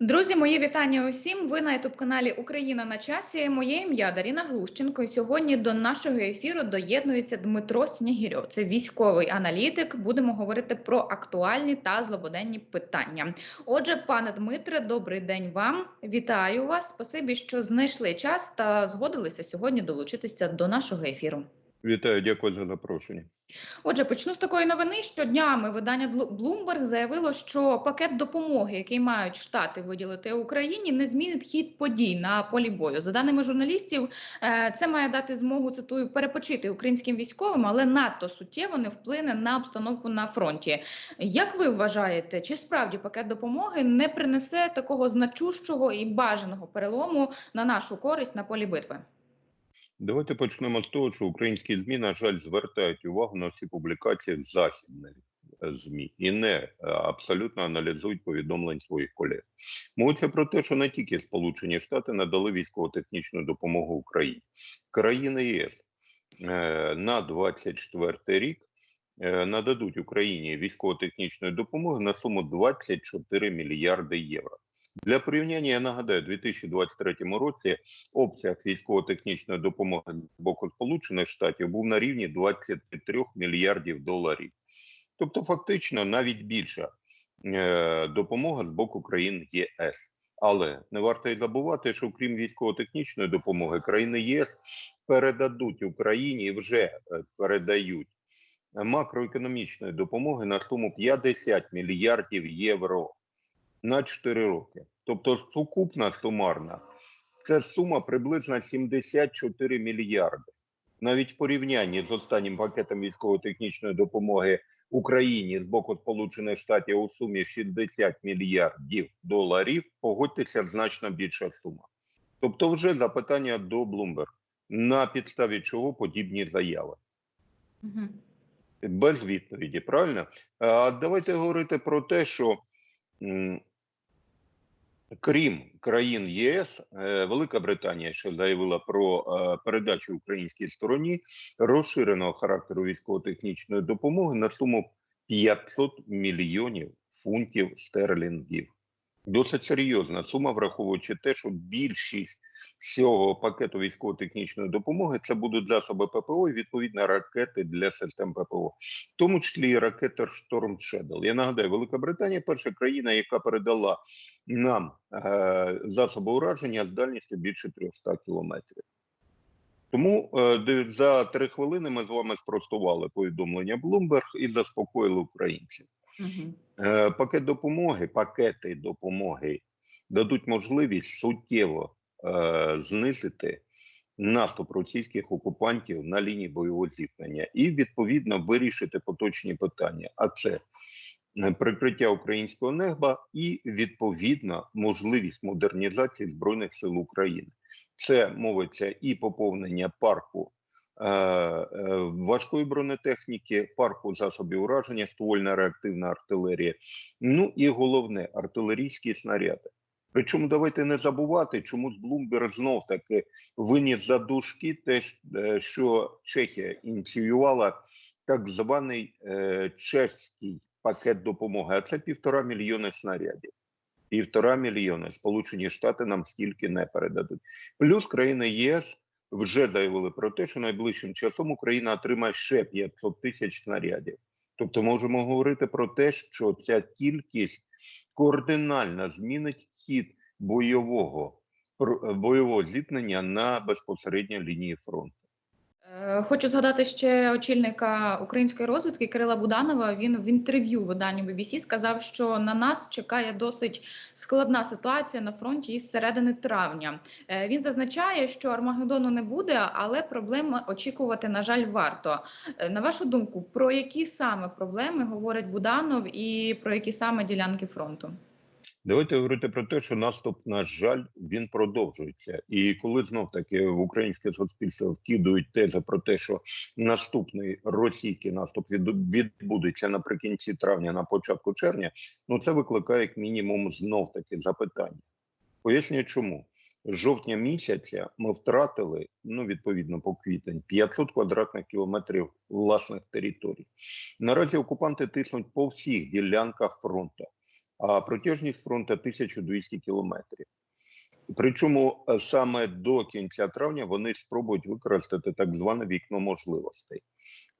Друзі, мої вітання усім. Ви на ютуб каналі Україна на часі. Моє ім'я Даріна Глущенко. І сьогодні до нашого ефіру доєднується Дмитро Снігірьов. Це військовий аналітик. Будемо говорити про актуальні та злободенні питання. Отже, пане Дмитре, добрий день вам. Вітаю вас. Спасибі, що знайшли час та згодилися сьогодні долучитися до нашого ефіру. Вітаю, дякую за запрошення. Отже, почну з такої новини. що днями видання Bloomberg заявило, що пакет допомоги, який мають штати виділити Україні, не змінить хід подій на полі бою. За даними журналістів, е, це має дати змогу цитую перепочити українським військовим, але надто суттєво не вплине на обстановку на фронті. Як ви вважаєте, чи справді пакет допомоги не принесе такого значущого і бажаного перелому на нашу користь на полі битви? Давайте почнемо з того, що українські ЗМІ, на жаль, звертають увагу на всі публікації західних е, ЗМІ і не е, абсолютно аналізують повідомлень своїх колег. Мовиться про те, що не тільки Сполучені Штати надали військово-технічну допомогу Україні, країни ЄС е, на 24 рік нададуть Україні військово-технічної допомоги на суму 24 мільярди євро. Для порівняння я нагадаю, у 2023 році обсяг військово-технічної допомоги з боку Сполучених Штатів був на рівні 23 мільярдів доларів. Тобто, фактично, навіть більша е, допомога з боку країн ЄС. Але не варто й забувати, що крім військово-технічної допомоги, країни ЄС передадуть Україні і вже е, передають макроекономічної допомоги на суму 50 мільярдів євро на 4 роки. Тобто сукупна сумарна це сума приблизно 74 мільярди. Навіть в порівнянні з останнім пакетом військово-технічної допомоги Україні з боку Сполучених Штатів у сумі 60 мільярдів доларів, погодьтеся значно більша сума. Тобто, вже запитання до Bloomberg, на підставі чого подібні заяви. Угу. Без відповіді, правильно? А давайте говорити про те, що крім країн ЄС, е, Велика Британія ще заявила про е, передачу українській стороні розширеного характеру військово-технічної допомоги на суму 500 мільйонів фунтів стерлінгів. Досить серйозна сума, враховуючи те, що більшість всього пакету військово-технічної допомоги це будуть засоби ППО і відповідно ракети для систем ППО, в тому числі і ракети Storm Shadow. Я нагадаю, Велика Британія перша країна, яка передала нам е, засоби ураження з дальністю більше 300 кілометрів. Тому е, за три хвилини ми з вами спростували повідомлення Bloomberg і заспокоїли українців. Е, Пакет допомоги, пакети допомоги дадуть можливість суттєво е, знизити наступ російських окупантів на лінії бойового зіткнення і відповідно вирішити поточні питання. А це е, прикриття українського неба і відповідно можливість модернізації збройних сил України. Це мовиться і поповнення парку важкої бронетехніки, парку засобів ураження, ствольна реактивна артилерія. Ну і головне артилерійські снаряди. Причому давайте не забувати, чому з Bloomberg знов таки виніс за дужки те, е, що Чехія ініціювала так званий е, чеський пакет допомоги, а це півтора мільйони снарядів. Півтора мільйони Сполучені Штати нам стільки не передадуть. Плюс країни ЄС вже заявили про те, що найближчим часом Україна отримає ще 500 тисяч снарядів. Тобто можемо говорити про те, що ця кількість кардинально змінить хід бойового пр- бойового зіткнення на безпосередньо лінії фронту. Е, Хочу згадати ще очільника української розвідки Кирила Буданова. Він в інтерв'ю виданню BBC сказав, що на нас чекає досить складна ситуація на фронті із середини травня. Е, Він зазначає, що Армагеддону не буде, але проблеми очікувати, на жаль, варто. Е, На вашу думку, про які саме проблеми говорить Буданов і про які саме ділянки фронту? Давайте говорити про те, що наступ, на жаль, він продовжується. І коли знов таки в українське суспільство вкидують тези про те, що наступний російський наступ від- відбудеться наприкінці травня, на початку червня, ну це викликає як мінімум знов таки запитання. Пояснюю, чому з жовтня місяця ми втратили, ну відповідно по квітень, 500 квадратних кілометрів власних територій. Наразі окупанти тиснуть по всіх ділянках фронту. А протяжність фронту 1200 кілометрів. Причому е, саме до кінця травня вони спробують використати так зване вікно можливостей.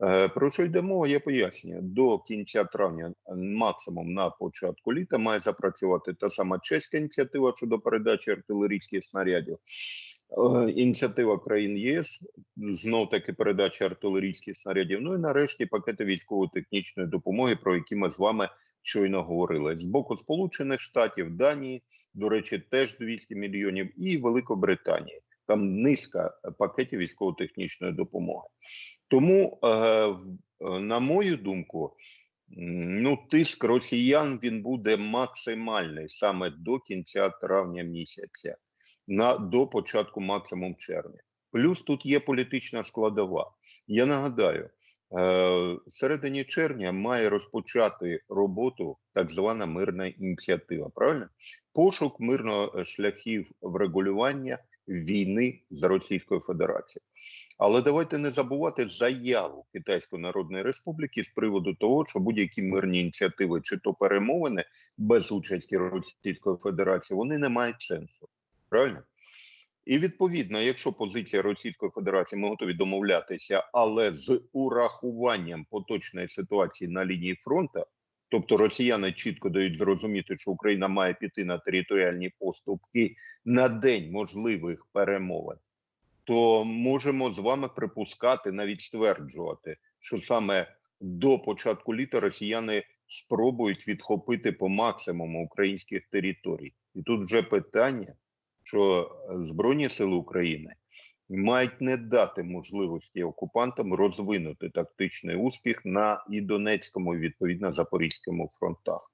Е, Про що йде мова, я пояснюю. До кінця травня, е, максимум на початку літа, має запрацювати та сама чеська ініціатива щодо передачі артилерійських снарядів. Ініціатива країн ЄС знов таки передача артилерійських снарядів. Ну і нарешті пакети військово-технічної допомоги, про які ми з вами щойно говорили. З боку Сполучених Штатів, Данії, до речі, теж 200 мільйонів, і Великобританії. Там низка пакетів військово-технічної допомоги. Тому, е, е, на мою думку, ну, тиск росіян він буде максимальний саме до кінця травня місяця, на до початку максимум червня. Плюс тут є політична складова. Я нагадаю, е, в середині червня має розпочати роботу так звана мирна ініціатива. Правильно? Пошук мирного шляхів врегулювання війни з Російською Федерацією. Але давайте не забувати заяву Китайської Народної Республіки з приводу того, що будь-які мирні ініціативи чи то перемовини без участі Російської Федерації вони не мають сенсу. Правильно? І відповідно, якщо позиція Російської Федерації ми готові домовлятися, але з урахуванням поточної ситуації на лінії фронту, тобто росіяни чітко дають зрозуміти, що Україна має піти на територіальні поступки на день можливих перемовин, то можемо з вами припускати, навіть стверджувати, що саме до початку літа росіяни спробують відхопити по максимуму українських територій. І тут вже питання, що е, Збройні Сили України мають не дати можливості окупантам розвинути тактичний успіх на і Донецькому, і відповідно Запорізькому фронтах.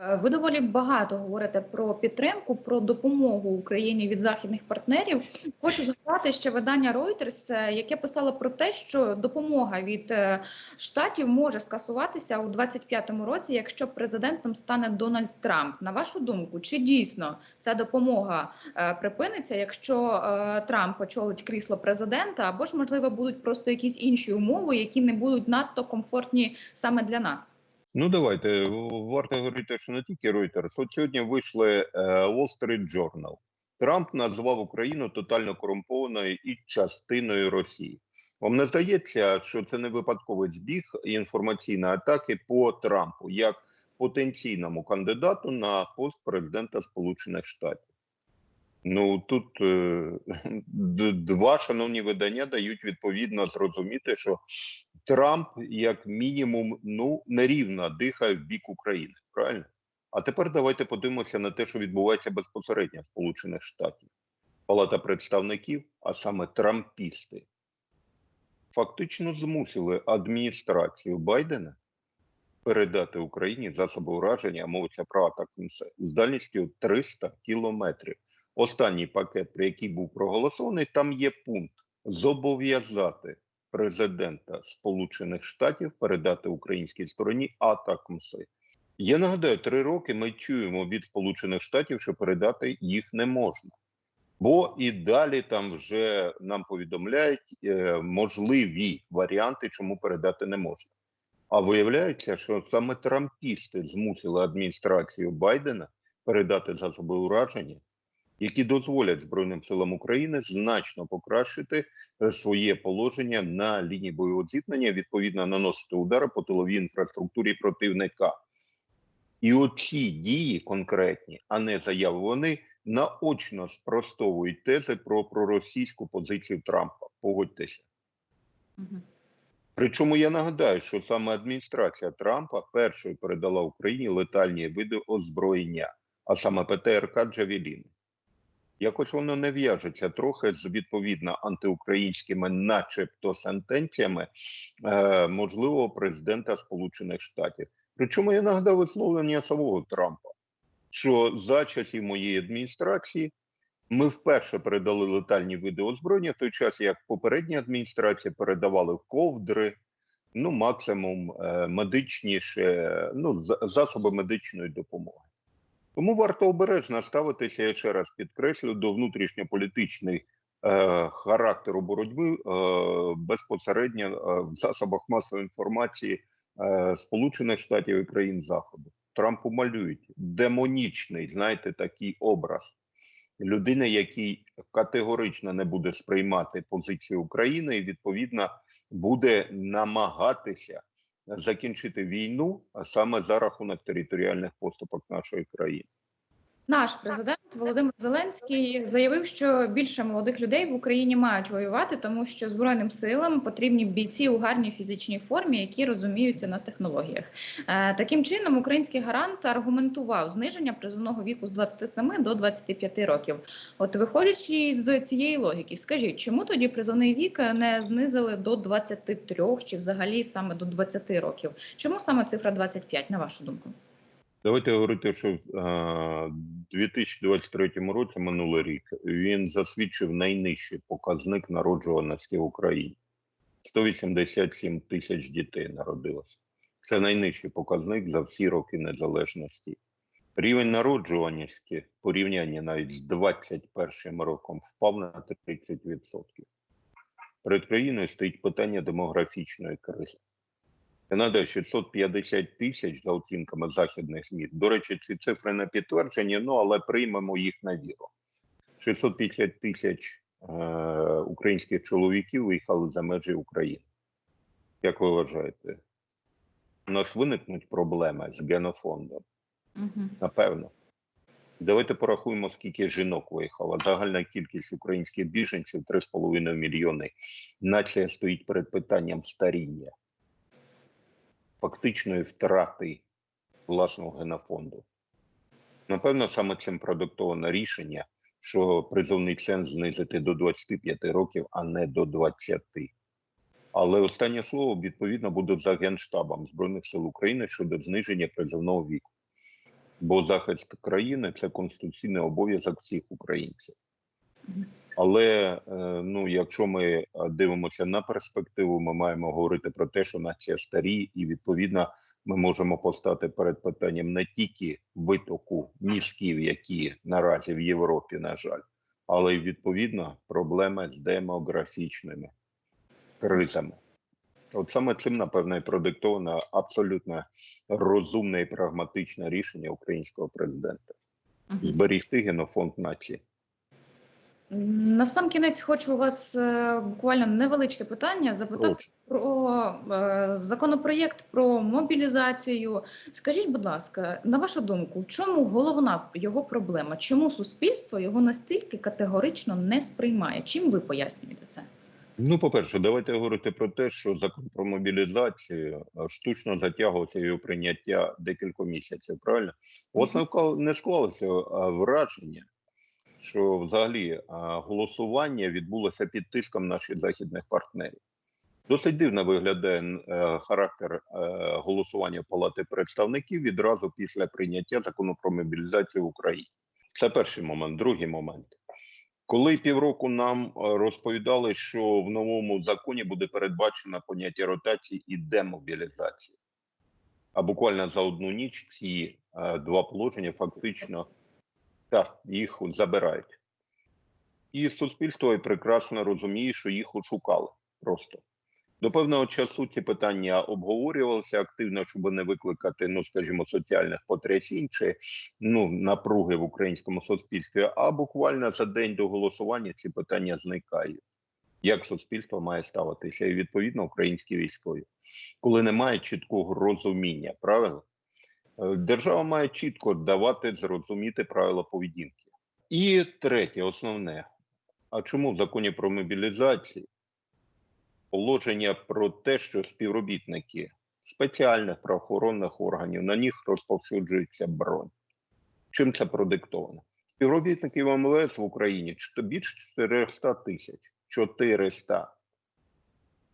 Е, Ви доволі багато говорите про підтримку, про допомогу Україні від західних партнерів. Хочу згадати ще видання Reuters, е, яке писало про те, що допомога від е, штатів може скасуватися у 25-му році, якщо президентом стане Дональд Трамп. На вашу думку, чи дійсно ця допомога припиниться, якщо Трамп очолить крісло президента, або ж можливо будуть просто якісь інші умови, які не будуть надто комфортні саме для нас? Ну давайте варто говорити, що не тільки Reuters. От сьогодні вийшли е, Wall Street Journal. Трамп назвав Україну тотально корумпованою і частиною Росії. Вам не здається, що це не випадковий збіг інформаційної атаки по Трампу як потенційному кандидату на пост президента Сполучених Штатів? Ну тут е, два шановні видання дають відповідно зрозуміти, що Трамп, як мінімум, ну нерівно дихає в бік України. Правильно? А тепер давайте подивимося на те, що відбувається безпосередньо в Сполучених Штатів. Палата представників, а саме трампісти, фактично змусили адміністрацію Байдена передати Україні засоби ураження, мовиться про атаку з дальністю 300 кілометрів. Останній пакет, про який був проголосований, там є пункт зобов'язати президента Сполучених Штатів передати українській стороні атакмси. Я нагадаю, три роки ми чуємо від Сполучених Штатів, що передати їх не можна. Бо і далі там вже нам повідомляють е, можливі варіанти, чому передати не можна. А виявляється, що саме трампісти змусили адміністрацію Байдена передати засоби ураження, які дозволять Збройним силам України значно покращити е, своє положення на лінії бойового зіткнення, відповідно наносити удари по тиловій інфраструктурі противника. І оці дії конкретні, а не заяви, вони наочно спростовують тези про проросійську позицію Трампа. Погодьтеся. Причому я нагадаю, що саме адміністрація Трампа першою передала Україні летальні види озброєння, а саме ПТРК Джавелін. Якось воно не в'яжеться трохи з відповідно антиукраїнськими, начебто, сентенціями е, можливого президента Сполучених Штатів. Причому я нагадав висловлення самого Трампа, що за часів моєї адміністрації ми вперше передали летальні види озброєння, той час як попередня адміністрація передавали ковдри, ну максимум е, медичніше, ну за- засоби медичної допомоги. Тому варто обережно ставитися, я ще раз підкреслю, до внутрішньополітичних е, характеру боротьби е, безпосередньо е, в засобах масової інформації е, Сполучених Штатів і країн Заходу. Трампу малюють демонічний, знаєте, такий образ людини, який категорично не буде сприймати позицію України і відповідно буде намагатися закінчити війну а саме за рахунок територіальних поступок нашої країни. Наш президент Володимир Зеленський заявив, що більше молодих людей в Україні мають воювати, тому що збройним силам потрібні бійці у гарній фізичній формі, які розуміються на технологіях. Е, Таким чином, український гарант аргументував зниження призовного віку з 27 до 25 років. От, виходячи з цієї логіки, скажіть, чому тоді призовний вік не знизили до 23 чи взагалі саме до 20 років? Чому саме цифра 25, на вашу думку? Давайте говорити, що в 2023 році, минулий рік, він засвідчив найнижчий показник народжуваності в Україні. 187 тисяч дітей народилося. Це найнижчий показник за всі роки незалежності. Рівень народжуваності в порівнянні навіть з 21 роком впав на 30%. Перед країною стоїть питання демографічної кризи. Нагадаю, 650 тисяч за оцінками західних ЗМІ. До речі, ці цифри не підтверджені, ну але приймемо їх на віру. 650 тисяч е, українських чоловіків виїхали за межі України. Як ви вважаєте, у нас виникнуть проблеми з генофондом? Угу. Напевно. Давайте порахуємо, скільки жінок виїхало. Загальна кількість українських біженців 3,5 мільйони. Нація стоїть перед питанням старіння, фактичної втрати власного генофонду. Напевно, саме цим продиктоване рішення, що призовний ценз знизити до 25 років, а не до 20. Але останнє слово відповідно буде за Генштабом Збройних сил України щодо зниження призовного віку. Бо захист країни це конституційний обов'язок всіх українців. Але е, ну, якщо ми е, дивимося на перспективу, ми маємо говорити про те, що нація старі, і відповідно ми можемо постати перед питанням не тільки витоку мізків, які наразі в Європі, на жаль, але й відповідно проблеми з демографічними кризами. От саме цим, напевно, і продиктовано абсолютно розумне і прагматичне рішення українського президента зберігти генофонд нації. На сам кінець хочу у вас е, буквально невеличке питання запитати Прошу. про е, законопроєкт про мобілізацію. Скажіть, будь ласка, на вашу думку, в чому головна його проблема? Чому суспільство його настільки категорично не сприймає? Чим ви пояснюєте це? Ну, по-перше, давайте говорити про те, що закон про мобілізацію е, штучно затягувався його прийняття декілька місяців. Правильно, у вас не склалося враження, що взагалі голосування відбулося під тиском наших західних партнерів. Досить дивно виглядає е, характер е, голосування Палати представників відразу після прийняття закону про мобілізацію в Україні. Це перший момент. Другий момент. Коли півроку нам е, розповідали, що в новому законі буде передбачено поняття ротації і демобілізації, а буквально за одну ніч ці два положення фактично так, їх забирають. І суспільство прекрасно розуміє, що їх ошукали просто. До певного часу ці питання обговорювалися активно, щоб не викликати, ну скажімо, соціальних потрясінь чи ну напруги в українському суспільстві. А буквально за день до голосування ці питання зникають. Як суспільство має ставитися, і відповідно українські військові, коли немає чіткого розуміння правил, е, держава має чітко давати зрозуміти правила поведінки. І третє, основне: а чому в законі про мобілізацію положення про те, що співробітники спеціальних правоохоронних органів на них розповсюджується бронь? Чим це продиктовано? Співробітників МВС в Україні більше 400 тисяч. 400.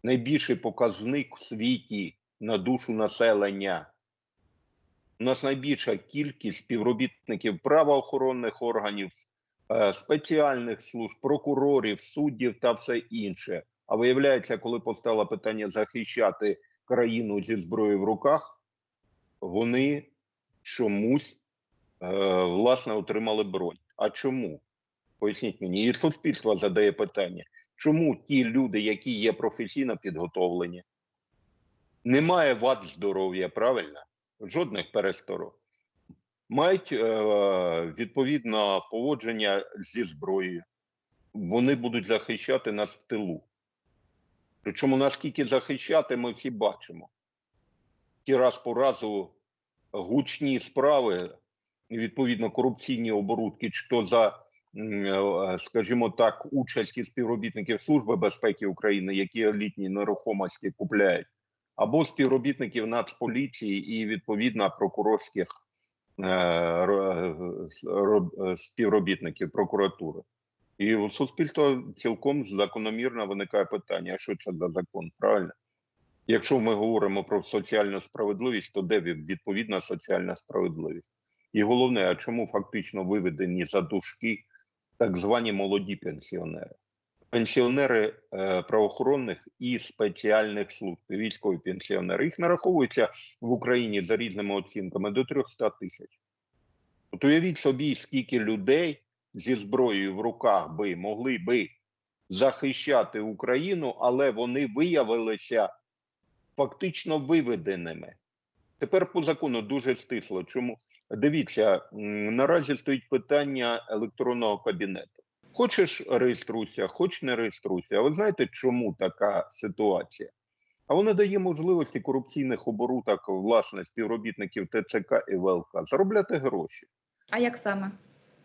Найбільший показник в світі на душу населення. У нас найбільша кількість співробітників правоохоронних органів, е, спеціальних служб, прокурорів, суддів та все інше. А виявляється, коли постало питання захищати країну зі зброєю в руках, вони чомусь е, власне отримали бронь. А чому? Поясніть мені, і суспільство задає питання, чому ті люди, які є професійно підготовлені, немає вад здоров'я, правильно? Жодних пересторог. мають е, відповідно поводження зі зброєю. Вони будуть захищати нас в тилу. Причому наскільки захищати, ми всі бачимо. Ті раз по разу гучні справи, відповідно корупційні оборудки, чи то за, е, скажімо так, участі співробітників Служби безпеки України, які елітні нерухомості купляють, або співробітників Нацполіції і відповідно прокурорських е, ро- е, співробітників прокуратури. І у суспільства цілком закономірно виникає питання: що це за закон? Правильно? Якщо ми говоримо про соціальну справедливість, то де відповідна соціальна справедливість? І головне, а чому фактично виведені за дужки так звані молоді пенсіонери? Пенсіонери е, правоохоронних і спеціальних служб, військові пенсіонери. Їх нараховується в Україні за різними оцінками до 300 тисяч. От уявіть собі, скільки людей зі зброєю в руках би могли би захищати Україну, але вони виявилися фактично виведеними. Тепер по закону дуже стисло. Чому дивіться, наразі стоїть питання електронного кабінету. Хочеш реєструйся, хоч не реєструйся. А ви знаєте, чому така ситуація? А вона дає можливості корупційних оборудок власне співробітників ТЦК і ВЛК заробляти гроші. А як саме?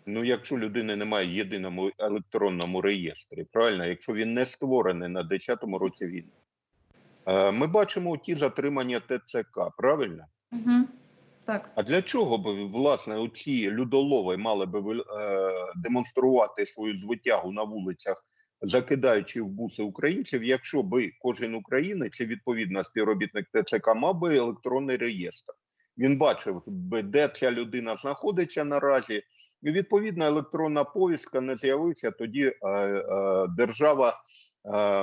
Ну, якщо людини немає в єдиному електронному реєстрі, правильно, якщо він не створений на 10-му році війни, Е, ми бачимо ті затримання ТЦК, правильно? Угу. Так. А для чого б власне оці людолови мали би е, демонструвати свою звитягу на вулицях, закидаючи в буси українців, якщо би кожен українець і відповідно співробітник ТЦК мав би електронний реєстр? Він бачив би, де ця людина знаходиться наразі. І відповідно електронна повістка не з'явився. Тоді е, е, держава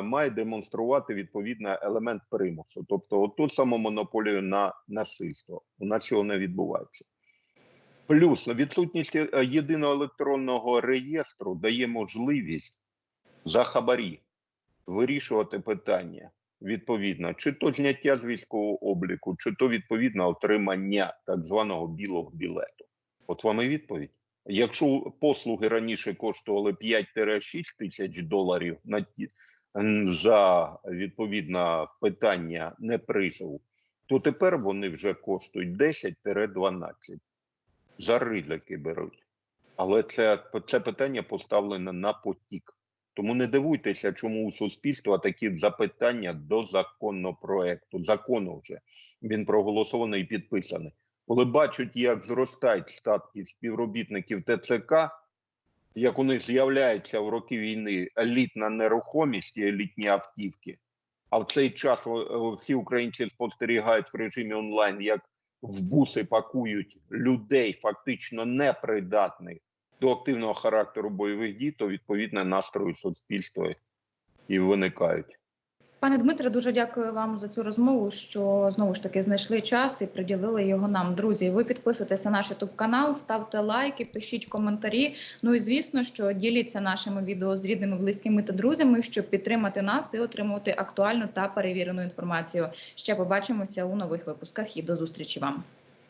має демонструвати відповідно елемент примусу, тобто оту саму монополію на насильство. У нас цього не відбувається. Плюс відсутність е, єдиного електронного реєстру дає можливість за хабарі вирішувати питання відповідно, чи то зняття з військового обліку, чи то відповідно отримання так званого білого білету. От вам і відповідь. Якщо послуги раніше коштували 5-6 тисяч доларів на за відповідно питання непризову, то тепер вони вже коштують 10-12. За ризики беруть. Але це, це питання поставлене на потік. Тому не дивуйтеся, чому у суспільства такі запитання до законопроекту. Закону вже він проголосований і підписаний. Коли бачать, як зростають статки співробітників ТЦК, як у них з'являється в роки війни елітна нерухомість і елітні автівки, а в цей час всі українці спостерігають в режимі онлайн, як в буси пакують людей, фактично непридатних до активного характеру бойових дій, то відповідно настрої суспільства і виникають. Пане Дмитре, дуже дякую вам за цю розмову. Що знову ж таки знайшли час і приділили його нам. Друзі, ви підписуйтесь на наш youtube канал, ставте лайки, пишіть коментарі. Ну і звісно, що діліться нашими відео з рідними, близькими та друзями, щоб підтримати нас і отримувати актуальну та перевірену інформацію. Ще побачимося у нових випусках і до зустрічі вам.